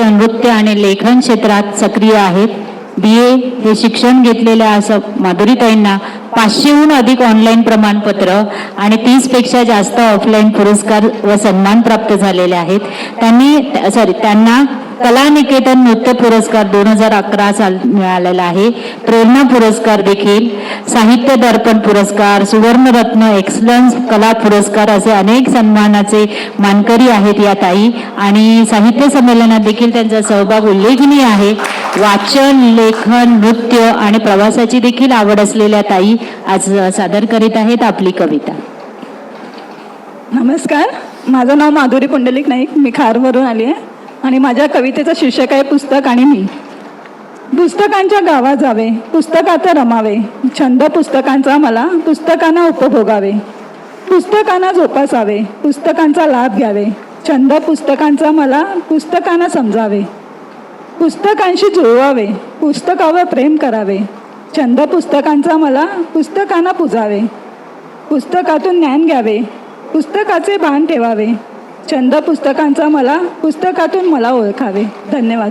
साहित्य नृत्य आणि लेखन क्षेत्रात सक्रिय आहेत. बी ए हे शिक्षण घेतलेल्या असं माधुरीताईंना पाचशेहून अधिक ऑनलाईन प्रमाणपत्र आणि तीसपेक्षा जास्त ऑफलाईन पुरस्कार व सन्मान प्राप्त झालेले आहेत. त्यांनी सॉरी त्यांना कला निकेतन नृत्य पुरस्कार दोन हजार अकरा साल मिळालेला आहे. प्रेरणा पुरस्कार देखील साहित्य दर्पण पुरस्कार सुवर्णरत्न एक्सलन्स कला पुरस्कार असे अनेक सन्मानाचे मानकरी आहेत या ताई. आणि साहित्य संमेलनात देखील त्यांचा सहभाग उल्लेखनीय आहे. वाचन लेखन नृत्य आणि प्रवासाची देखील आवड असलेल्या ताई आज सादर करीत आहेत आपली कविता. नमस्कार. माझं नाव माधुरी पुंडलिक नाईक. मी खारवरून आली आहे. आणि माझ्या कवितेचं शीर्षक आहे पुस्तक आणि मी. पुस्तकांच्या गावात जावे पुस्तकात रमावे छंद पुस्तकांचा मला पुस्तकांना उपभोगावे. पुस्तकांना जोपासावे पुस्तकांचा लाभ घ्यावे. छंद पुस्तकांचा मला पुस्तकांना समजावे. पुस्तकांशी जुळवावे पुस्तकावर प्रेम करावे. छंद पुस्तकांचा मला पुस्तकांना पुजावे. पुस्तकातून ज्ञान घ्यावे पुस्तकाचे भान ठेवावे. छंद पुस्तकांचा मला पुस्तकातून मला ओळखावे. धन्यवाद.